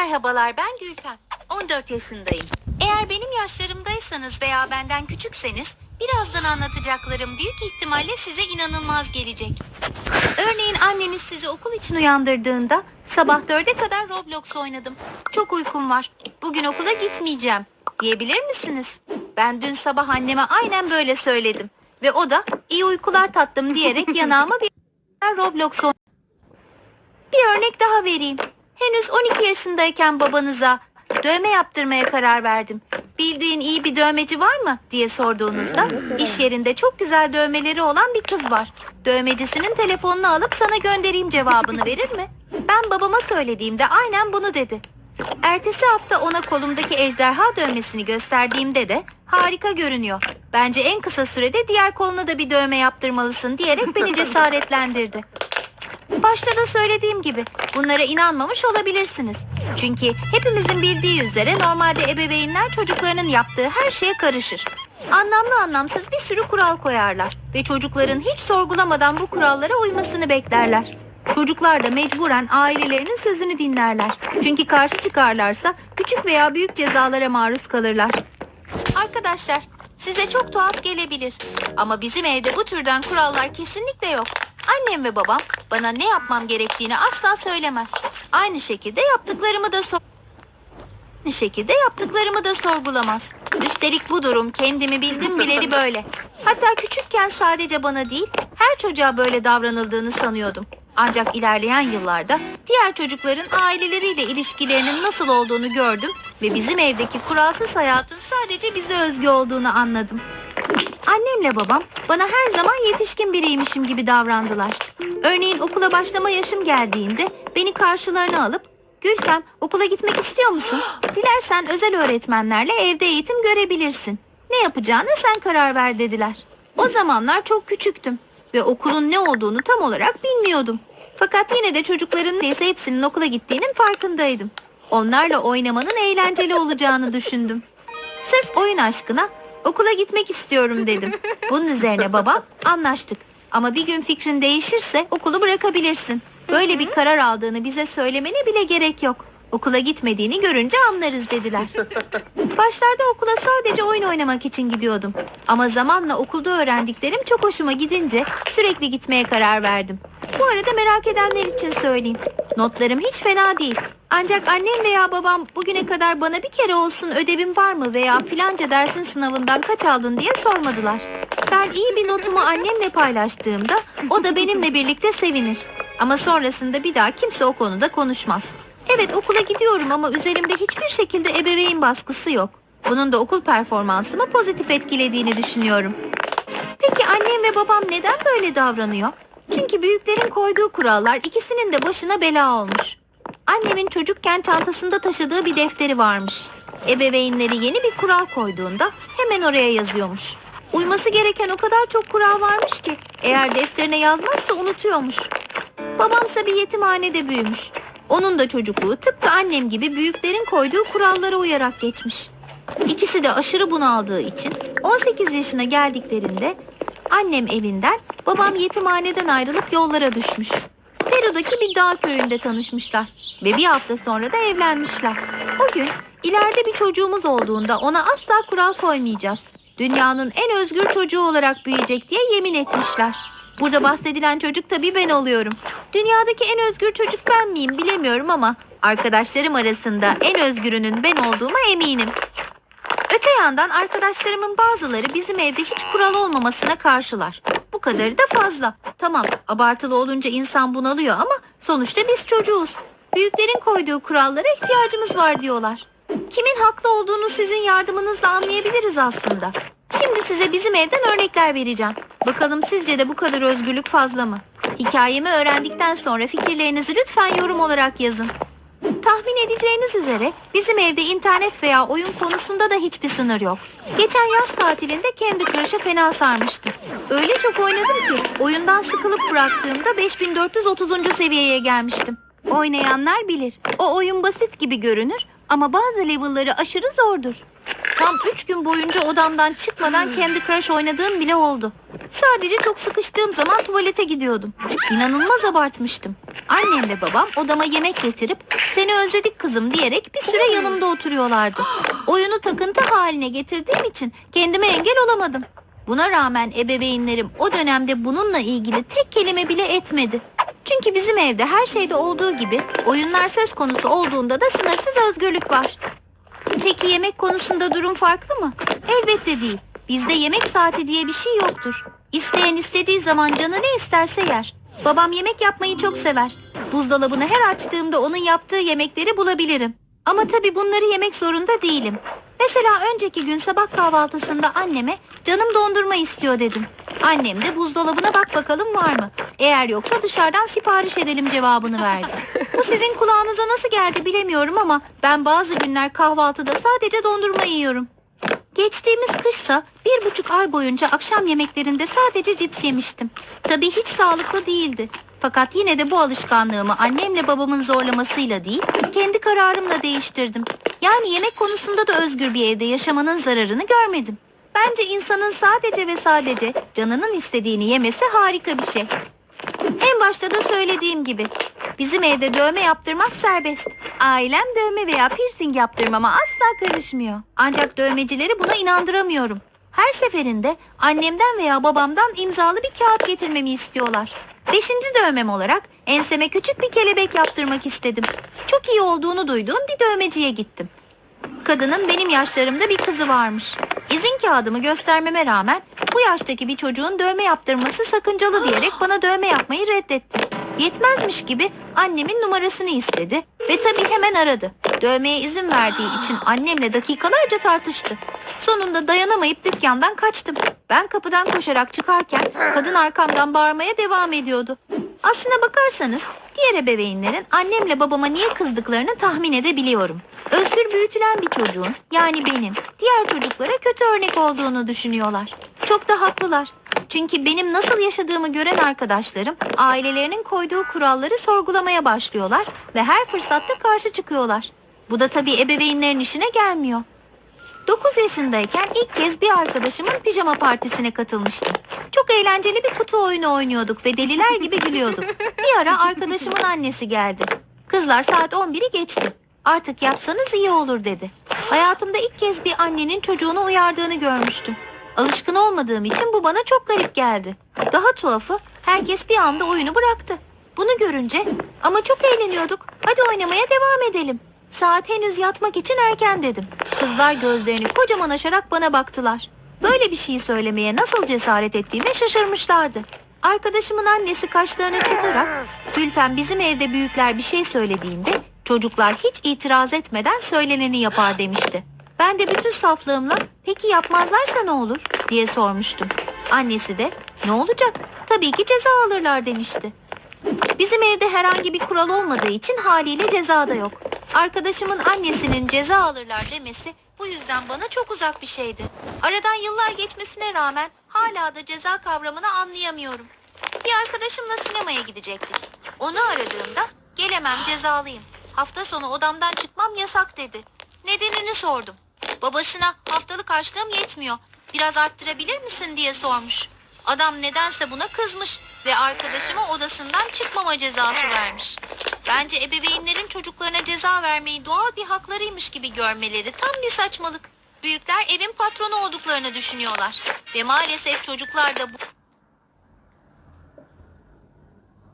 Merhabalar ben Gülfem. 14 yaşındayım. Eğer benim yaşlarımdaysanız veya benden küçükseniz birazdan anlatacaklarım büyük ihtimalle size inanılmaz gelecek. Örneğin anneniz sizi okul için uyandırdığında sabah dörde kadar Roblox oynadım. Çok uykum var. Bugün okula gitmeyeceğim diyebilir misiniz? Ben dün sabah anneme aynen böyle söyledim. Ve o da iyi uykular tatlım diyerek yanağıma bir Roblox oynadı. Bir örnek daha vereyim. Henüz 12 yaşındayken babanıza dövme yaptırmaya karar verdim. Bildiğin iyi bir dövmeci var mı diye sorduğunuzda iş yerinde çok güzel dövmeleri olan bir kız var. Dövmecisinin telefonunu alıp sana göndereyim cevabını verir mi? Ben babama söylediğimde aynen bunu dedi. Ertesi hafta ona kolumdaki ejderha dövmesini gösterdiğimde de harika görünüyor. Bence en kısa sürede diğer koluna da bir dövme yaptırmalısın diyerek beni cesaretlendirdi. Başta da söylediğim gibi bunlara inanmamış olabilirsiniz. Çünkü hepimizin bildiği üzere normalde ebeveynler çocuklarının yaptığı her şeye karışır. Anlamlı anlamsız bir sürü kural koyarlar ve çocukların hiç sorgulamadan bu kurallara uymasını beklerler. Çocuklar da mecburen ailelerinin sözünü dinlerler. Çünkü karşı çıkarlarsa küçük veya büyük cezalara maruz kalırlar. Arkadaşlar, size çok tuhaf gelebilir. Ama bizim evde bu türden kurallar kesinlikle yok. Annem ve babam bana ne yapmam gerektiğini asla söylemez. Aynı şekilde yaptıklarımı da sor Aynı şekilde yaptıklarımı da sorgulamaz. Üstelik bu durum kendimi bildim bileli böyle. Hatta küçükken sadece bana değil, her çocuğa böyle davranıldığını sanıyordum. Ancak ilerleyen yıllarda diğer çocukların aileleriyle ilişkilerinin nasıl olduğunu gördüm ve bizim evdeki kuralsız hayatın sadece bize özgü olduğunu anladım. Annemle babam bana her zaman yetişkin biriymişim gibi davrandılar. Örneğin okula başlama yaşım geldiğinde beni karşılarına alıp Gülfem okula gitmek istiyor musun? Dilersen özel öğretmenlerle evde eğitim görebilirsin. Ne yapacağını sen karar ver dediler. O zamanlar çok küçüktüm ve okulun ne olduğunu tam olarak bilmiyordum. Fakat yine de çocukların neredeyse hepsinin okula gittiğinin farkındaydım. Onlarla oynamanın eğlenceli olacağını düşündüm. Sırf oyun aşkına okula gitmek istiyorum dedim. Bunun üzerine babam anlaştık. Ama bir gün fikrin değişirse okulu bırakabilirsin. Böyle bir karar aldığını bize söylemene bile gerek yok. Okula gitmediğini görünce anlarız dediler. Başlarda okula sadece oyun oynamak için gidiyordum. Ama zamanla okulda öğrendiklerim çok hoşuma gidince sürekli gitmeye karar verdim. Bu arada merak edenler için söyleyeyim. Notlarım hiç fena değil. Ancak annem veya babam bugüne kadar bana bir kere olsun ödevim var mı veya filanca dersin sınavından kaç aldın diye sormadılar. Ben iyi bir notumu annemle paylaştığımda o da benimle birlikte sevinir. Ama sonrasında bir daha kimse o konuda konuşmaz. Evet okula gidiyorum ama üzerimde hiçbir şekilde ebeveyn baskısı yok. Bunun da okul performansımı pozitif etkilediğini düşünüyorum. Peki annem ve babam neden böyle davranıyor? Çünkü büyüklerin koyduğu kurallar ikisinin de başına bela olmuş. Annemin çocukken çantasında taşıdığı bir defteri varmış. Ebeveynleri yeni bir kural koyduğunda hemen oraya yazıyormuş. Uyması gereken o kadar çok kural varmış ki eğer defterine yazmazsa unutuyormuş. Babamsa bir yetimhanede büyümüş. Onun da çocukluğu tıpkı annem gibi büyüklerin koyduğu kurallara uyarak geçmiş. İkisi de aşırı bunaldığı için 18 yaşına geldiklerinde annem evinden, babam yetimhaneden ayrılıp yollara düşmüş. Peru'daki bir dağ köyünde tanışmışlar ve bir hafta sonra da evlenmişler. O gün ileride bir çocuğumuz olduğunda ona asla kural koymayacağız. Dünyanın en özgür çocuğu olarak büyüyecek diye yemin etmişler. Burada bahsedilen çocuk tabii ben oluyorum. Dünyadaki en özgür çocuk ben miyim bilemiyorum ama arkadaşlarım arasında en özgürünün ben olduğuma eminim. Öte yandan arkadaşlarımın bazıları bizim evde hiç kural olmamasına karşılar. Bu kadarı da fazla. Tamam abartılı olunca insan bunalıyor ama sonuçta biz çocuğuz. Büyüklerin koyduğu kurallara ihtiyacımız var diyorlar. Kimin haklı olduğunu sizin yardımınızla anlayabiliriz aslında. Şimdi size bizim evden örnekler vereceğim. Bakalım sizce de bu kadar özgürlük fazla mı? Hikayemi öğrendikten sonra fikirlerinizi lütfen yorum olarak yazın. Tahmin edeceğiniz üzere bizim evde internet veya oyun konusunda da hiçbir sınır yok. Geçen yaz tatilinde Candy Crush'a fena sarmıştım. Öyle çok oynadım ki oyundan sıkılıp bıraktığımda 5430. seviyeye gelmiştim. Oynayanlar bilir. O oyun basit gibi görünür ama bazı level'ları aşırı zordur. Tam 3 gün boyunca odamdan çıkmadan Candy Crush oynadığım bile oldu. Sadece çok sıkıştığım zaman tuvalete gidiyordum. İnanılmaz abartmıştım. Annem ve babam odama yemek getirip seni özledik kızım diyerek bir süre yanımda oturuyorlardı. Oyunu takıntı haline getirdiğim için kendime engel olamadım. Buna rağmen ebeveynlerim o dönemde bununla ilgili tek kelime bile etmedi. Çünkü bizim evde her şeyde olduğu gibi oyunlar söz konusu olduğunda da sınırsız özgürlük var. Peki yemek konusunda durum farklı mı? Elbette değil. Bizde yemek saati diye bir şey yoktur. İsteyen istediği zaman canı ne isterse yer. Babam yemek yapmayı çok sever. Buzdolabını her açtığımda onun yaptığı yemekleri bulabilirim. Ama tabii bunları yemek zorunda değilim. Mesela önceki gün sabah kahvaltısında anneme canım dondurma istiyor dedim. Annem de buzdolabına bak bakalım var mı? Eğer yoksa dışarıdan sipariş edelim cevabını verdi. Bu sizin kulağınıza nasıl geldi bilemiyorum ama ben bazı günler kahvaltıda sadece dondurma yiyorum. Geçtiğimiz kışsa bir buçuk ay boyunca akşam yemeklerinde sadece cips yemiştim. Tabii hiç sağlıklı değildi. Fakat yine de bu alışkanlığımı annemle babamın zorlamasıyla değil, kendi kararımla değiştirdim. Yani yemek konusunda da özgür bir evde yaşamanın zararını görmedim. Bence insanın sadece ve sadece canının istediğini yemesi harika bir şey. En başta da söylediğim gibi bizim evde dövme yaptırmak serbest. Ailem dövme veya piercing yaptırmama asla karışmıyor. Ancak dövmecileri buna inandıramıyorum. Her seferinde annemden veya babamdan imzalı bir kağıt getirmemi istiyorlar. Beşinci dövmem olarak enseme küçük bir kelebek yaptırmak istedim. Çok iyi olduğunu duyduğum bir dövmeciye gittim. Kadının benim yaşlarımda bir kızı varmış. İzin kağıdımı göstermeme rağmen bu yaştaki bir çocuğun dövme yaptırması sakıncalı diyerek bana dövme yapmayı reddetti. Yetmezmiş gibi annemin numarasını istedi ve tabii hemen aradı. Dövmeye izin verdiği için annemle dakikalarca tartıştı. Sonunda dayanamayıp dükkandan kaçtım. Ben kapıdan koşarak çıkarken kadın arkamdan bağırmaya devam ediyordu. Aslına bakarsanız diğer ebeveynlerin annemle babama niye kızdıklarını tahmin edebiliyorum. Özgür büyütülen bir çocuğun yani benim diğer çocuklara kötü örnek olduğunu düşünüyorlar. Çok da haklılar. Çünkü benim nasıl yaşadığımı gören arkadaşlarım ailelerinin koyduğu kuralları sorgulamaya başlıyorlar ve her fırsatta karşı çıkıyorlar. Bu da tabii ebeveynlerin işine gelmiyor. 9 yaşındayken ilk kez bir arkadaşımın pijama partisine katılmıştım. Çok eğlenceli bir kutu oyunu oynuyorduk ve deliler gibi gülüyorduk. Bir ara arkadaşımın annesi geldi. Kızlar saat 11'i geçti. Artık yatsanız iyi olur dedi. Hayatımda ilk kez bir annenin çocuğunu uyardığını görmüştüm. Alışkın olmadığım için bu bana çok garip geldi. Daha tuhafı herkes bir anda oyunu bıraktı. Bunu görünce ama çok eğleniyorduk. Hadi oynamaya devam edelim. Saat henüz yatmak için erken dedim. Kızlar gözlerini kocaman açarak bana baktılar. Böyle bir şey söylemeye nasıl cesaret ettiğime şaşırmışlardı. Arkadaşımın annesi kaşlarını çatarak Gülfem bizim evde büyükler bir şey söylediğinde çocuklar hiç itiraz etmeden söyleneni yapar demişti. Ben de bütün saflığımla peki yapmazlarsa ne olur diye sormuştum. Annesi de ne olacak tabii ki ceza alırlar demişti. Bizim evde herhangi bir kural olmadığı için haliyle ceza da yok. Arkadaşımın annesinin ceza alırlar demesi bu yüzden bana çok uzak bir şeydi. Aradan yıllar geçmesine rağmen hala da ceza kavramını anlayamıyorum. Bir arkadaşımla sinemaya gidecektik. Onu aradığımda gelemem cezalıyım. Hafta sonu odamdan çıkmam yasak dedi. Nedenini sordum. Babasına haftalık harçlığım yetmiyor. Biraz arttırabilir misin diye sormuş. Adam nedense buna kızmış ve arkadaşıma odasından çıkmama cezası vermiş. Bence ebeveynlerin çocuklarına ceza vermeyi doğal bir haklarıymış gibi görmeleri tam bir saçmalık. Büyükler evin patronu olduklarını düşünüyorlar. Ve maalesef çocuklar da bu